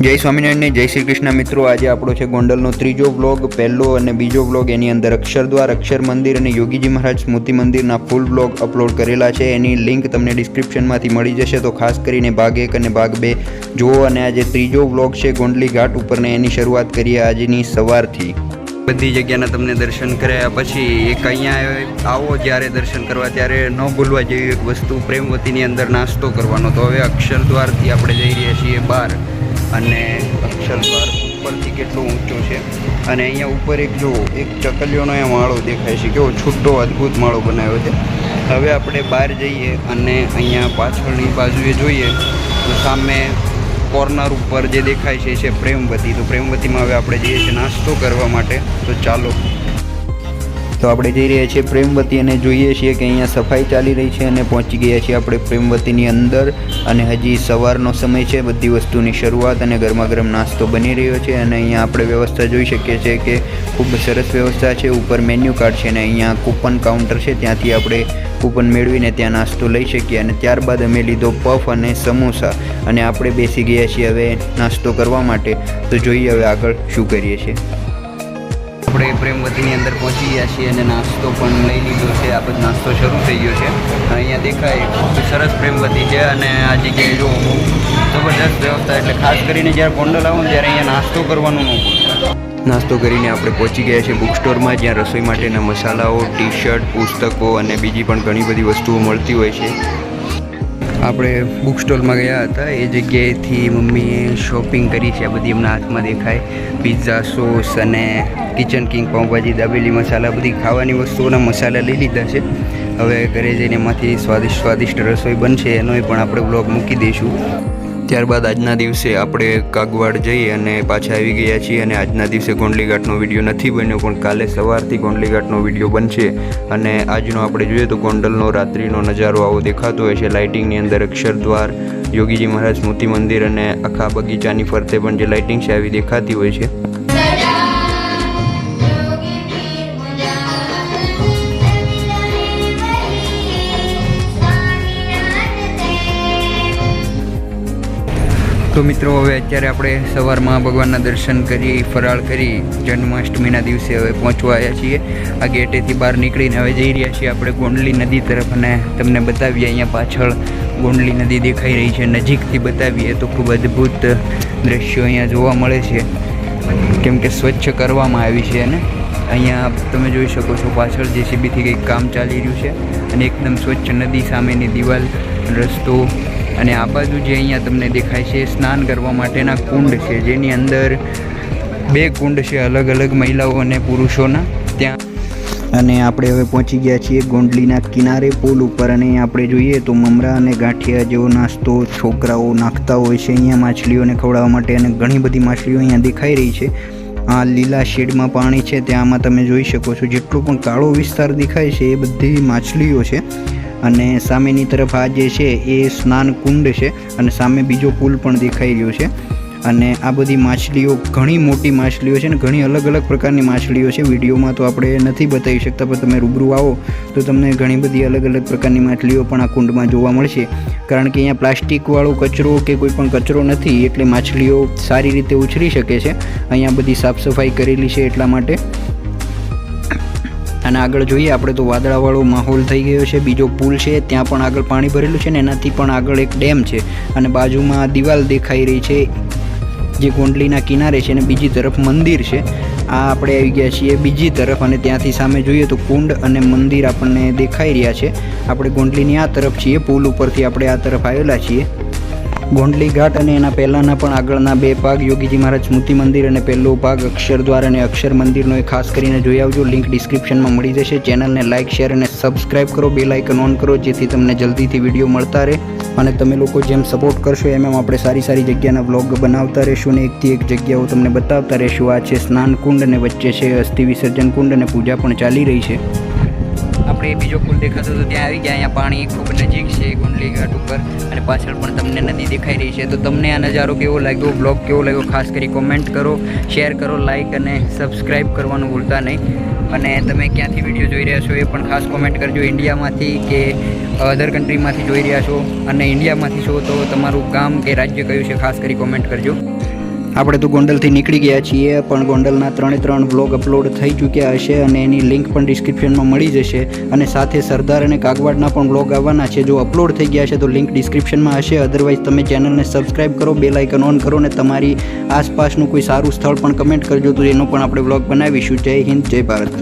જય સ્વામિનારાયણ જય શ્રી કૃષ્ણ મિત્રો. આજે આપણો છે ગોંડલનો ત્રીજો વ્લોગ પહેલો અને બીજો વ્લોગ એની અંદર અક્ષરદ્વાર અક્ષર મંદિર અને યોગીજી મહારાજ સ્મૃતિ મંદિરના ફૂલ વ્લોગ અપલોડ કરેલા છે. એની લિંક તમને ડિસ્ક્રિપ્શનમાંથી મળી જશે. તો ખાસ કરીને ભાગ એક અને ભાગ બે જુઓ અને આજે ત્રીજો વ્લોગ છે ગોંડલી ઘાટ ઉપર ને એની શરૂઆત કરીએ આજની સવારથી. બધી જગ્યાના તમને દર્શન કર્યા પછી એક અહીંયા આવો જ્યારે દર્શન કરવા, ત્યારે ન ભૂલવા જેવી એક વસ્તુ પ્રેમવતીની અંદર નાસ્તો કરવાનો. તો હવે અક્ષરદ્વારથી આપણે જઈ રહ્યા છીએ બહાર. અને અક્ષરદ્વાર ઉપરથી કેટલો ઊંચો છે. અને અહીંયા ઉપર એક જો, એક ચકલીઓનો અહીંયા માળો દેખાય છે. કેવો છૂટો અદ્ભુત માળો બનાવ્યો છે. હવે આપણે બહાર જઈએ અને અહીંયા પાછળની બાજુએ જોઈએ તો સામે કોર્નર ઉપર જે દેખાય છે, એ છે પ્રેમવતી. તો પ્રેમવતીમાં હવે આપણે જઈએ છીએ નાસ્તો કરવા માટે. તો ચાલો. તો આપણે જઈ રહ્યા છીએ પ્રેમવતી અને જોઈએ છીએ કે અહીંયા સફાઈ ચાલી રહી છે અને પહોંચી ગયા છીએ આપણે પ્રેમવતીની અંદર. અને હજી સવારનો સમય છે, બધી વસ્તુની શરૂઆત અને ગરમા ગરમ નાસ્તો બની રહ્યો છે અને અહીંયા આપણે વ્યવસ્થા જોઈ શકીએ છીએ કે ખૂબ સરસ વ્યવસ્થા છે. ઉપર મેન્યુ કાર્ડ છે અને અહીંયા કૂપન કાઉન્ટર છે, ત્યાંથી આપણે કૂપન મેળવીને ત્યાં નાસ્તો લઈ શકીએ. અને ત્યારબાદ અમે લીધો પફ અને સમોસા અને આપણે બેસી ગયા છીએ હવે નાસ્તો કરવા માટે. તો જોઈએ હવે આગળ શું કરીએ છીએ. આપણે પ્રેમવતીની અંદર પહોંચી ગયા છીએ અને નાસ્તો પણ લઈ લીધો છે. આ બધો નાસ્તો શરૂ થઈ ગયો છે. અહીંયા દેખાય ખૂબ સરસ પ્રેમવતી છે અને આ જગ્યાએ જો જબરદસ્ત વ્યવસ્થા એટલે ખાસ કરીને જ્યારે ગોંડલ આવું ત્યારે અહીંયા નાસ્તો કરવાનું ન નાસ્તો કરીને આપણે પહોંચી ગયા છીએ બુક સ્ટોરમાં, જ્યાં રસોઈ માટેના મસાલાઓ ટી શર્ટ પુસ્તકો અને બીજી પણ ઘણી બધી વસ્તુઓ મળતી હોય છે. આપણે બુક સ્ટોલમાં ગયા હતા. એ જગ્યાએથી મમ્મીએ શોપિંગ કરી છે. આ બધી એમના હાથમાં દેખાય. પિઝા સોસ અને કિચન કિંગ પાઉંભાજી, દાબેલી મસાલા બધી ખાવાની વસ્તુઓના મસાલા લઈ લીધા છે. હવે ઘરે જઈને એમાંથી સ્વાદિષ્ટ સ્વાદિષ્ટ રસોઈ બનશે. એનોય પણ આપણે બ્લોગ મૂકી દઈશું. ત્યારબાદ આજના દિવસે આપણે કાગવાડ જઈ અને પાછા આવી ગયા છીએ અને આજના દિવસે ગોંડલીઘાટનો વીડિયો નથી બન્યો, પણ કાલે સવારથી ગોંડલીઘાટનો વીડિયો બનશે. અને આજનો આપણે જોઈએ તો ગોંડલનો રાત્રિનો નજારો આવો દેખાતો હોય છે. લાઇટિંગની અંદર અક્ષરદ્વાર યોગીજી મહારાજ સ્મૃતિ મંદિર અને આખા બગીચાની ફરતે પણ જે લાઇટિંગ છે, આવી દેખાતી હોય છે. તો મિત્રો, હવે અત્યારે આપણે સવારમાં ભગવાનના દર્શન કરી, ફરાળ કરી, જન્માષ્ટમીના દિવસે હવે પહોંચવા આવ્યા છીએ. આ ગેટેથી બહાર નીકળીને હવે જઈ રહ્યા છીએ આપણે ગોંડલી નદી તરફ અને તમને બતાવીએ, અહીંયા પાછળ ગોંડલી નદી દેખાઈ રહી છે. નજીકથી બતાવીએ તો ખૂબ અદ્ભુત દ્રશ્યો અહીંયા જોવા મળે છે. કેમ કે સ્વચ્છ કરવામાં આવી છે અને અહીંયા તમે જોઈ શકો છો પાછળ જેસીબીથી કંઈક કામ ચાલી રહ્યું છે અને એકદમ સ્વચ્છ નદી સામેની દિવાલ, રસ્તો અને આ બાજુ જે અહીંયા તમને દેખાય છે, સ્નાન કરવા માટેના કુંડ છે. જેની અંદર બે કુંડ છે, અલગ અલગ મહિલાઓ અને પુરુષોના. ત્યાં અને આપણે હવે પહોંચી ગયા છીએ ગોંડલીના કિનારે પુલ ઉપર અને આપણે જોઈએ તો મમરા અને ગાંઠિયા જેવો નાસ્તો છોકરાઓ નાખતા હોય છે અહીંયા માછલીઓને ખવડાવવા માટે અને ઘણી બધી માછલીઓ અહીંયા દેખાઈ રહી છે. આ લીલા શેડમાં પાણી છે ત્યાંમાં તમે જોઈ શકો છો જેટલો પણ કાળો વિસ્તાર દેખાય છે એ બધી માછલીઓ છે. અને સામેની તરફ આ જે છે એ સ્નાન કુંડ છે અને સામે બીજો પુલ પણ દેખાઈ રહ્યો છે. અને આ બધી માછલીઓ ઘણી મોટી માછલીઓ છે ને ઘણી અલગ અલગ પ્રકારની માછલીઓ છે. વિડીયોમાં તો આપણે નથી બતાવી શકતા, પણ તમે રૂબરૂ આવો તો તમને ઘણી બધી અલગ અલગ પ્રકારની માછલીઓ પણ આ કુંડમાં જોવા મળશે. કારણ કે અહીંયા પ્લાસ્ટિકવાળો કચરો કે કોઈ પણ કચરો નથી, એટલે માછલીઓ સારી રીતે ઉછરી શકે છે. અહીંયા બધી સાફ સફાઈ કરેલી છે એટલા માટે. અને આગળ જોઈએ, આપણે તો વાદળાવાળો માહોલ થઈ ગયો છે, બીજો પુલ છે, ત્યાં પણ આગળ પાણી ભરેલું છે ને એનાથી પણ આગળ એક ડેમ છે અને બાજુમાં દિવાલ દેખાઈ રહી છે, જે ગોંડલીના કિનારે છે અને બીજી તરફ મંદિર છે. આ આપણે આવી ગયા છીએ બીજી તરફ અને ત્યાંથી સામે જોઈએ તો કુંડ અને મંદિર આપણને દેખાઈ રહ્યા છે. આપણે ગોંડલીની આ તરફ છીએ, પુલ ઉપરથી આપણે આ તરફ આવેલા છીએ. ગોંડલી ઘાટ અને એના પહેલાંના પણ આગળના બે ભાગ યોગીજી મહારાજ સ્મૃતિ મંદિર અને પહેલો ભાગ અક્ષરદ્વાર અને અક્ષર મંદિરનો એ ખાસ કરીને જોઈ આવજો. લિંક ડિસ્ક્રિપ્શનમાં મળી જશે. ચેનલને લાઇક શેર અને સબસ્ક્રાઇબ કરો. બે લાઇકન ઓન કરો જેથી તમને જલ્દીથી વીડિયો મળતા રહે અને તમે લોકો જેમ સપોર્ટ કરશો એમ એમ આપણે સારી સારી જગ્યાના વ્લોગ બનાવતા રહીશું અને એકથી એક જગ્યાઓ તમને બતાવતા રહીશું. આ છે સ્નાન કુંડ અને વચ્ચે છે અસ્થિ વિસર્જન કુંડ અને પૂજા પણ ચાલી રહી છે. આપણે બીજો પુલ દેખાતો હતો ત્યાં આવી ગયા. અહીંયા પાણી ખૂબ નજીક છે. ગુંડલી ઘાટ ઉપર અને પાછળ પણ તમને નદી દેખાઈ રહી છે. તો તમને આ નજારો કેવો લાગ્યો? બ્લોગ કેવો લાગ્યો? ખાસ કરી કોમેન્ટ કરો શેર કરો લાઇક અને સબસ્ક્રાઈબ કરવાનું ભૂલતા નહીં. અને તમે ક્યાંથી વીડિયો જોઈ રહ્યા છો એ પણ ખાસ કોમેન્ટ કરજો. ઇન્ડિયામાંથી કે અધર કન્ટ્રીમાંથી જોઈ રહ્યા છો અને ઇન્ડિયામાંથી છો તો તમારું ગામ કે રાજ્ય કયું છે ખાસ કરી કોમેન્ટ કરજો. આપણે તો ગોંડલથી નીકળી ગયા છીએ, પણ ગોંડલના ત્રણે ત્રણ વ્લોગ અપલોડ થઈ ચૂક્યા હશે અને એની લિંક પણ ડિસ્ક્રિપ્શનમાં મળી જશે. અને સાથે સરદાર અને કાગવાડના પણ વ્લોગ આવવાના છે. જો અપલોડ થઈ ગયા છે, તો લિંક ડિસ્ક્રિપ્શનમાં હશે. અધરવાઇઝ તમે ચેનલને સબસ્ક્રાઇબ કરો બે લાઇકન ઓન કરો ને તમારી આસપાસનું કોઈ સારું સ્થળ પણ કમેન્ટ કરજો. તો એનો પણ આપણે વ્લોગ બનાવીશું. જય હિન્દ, જય ભારત.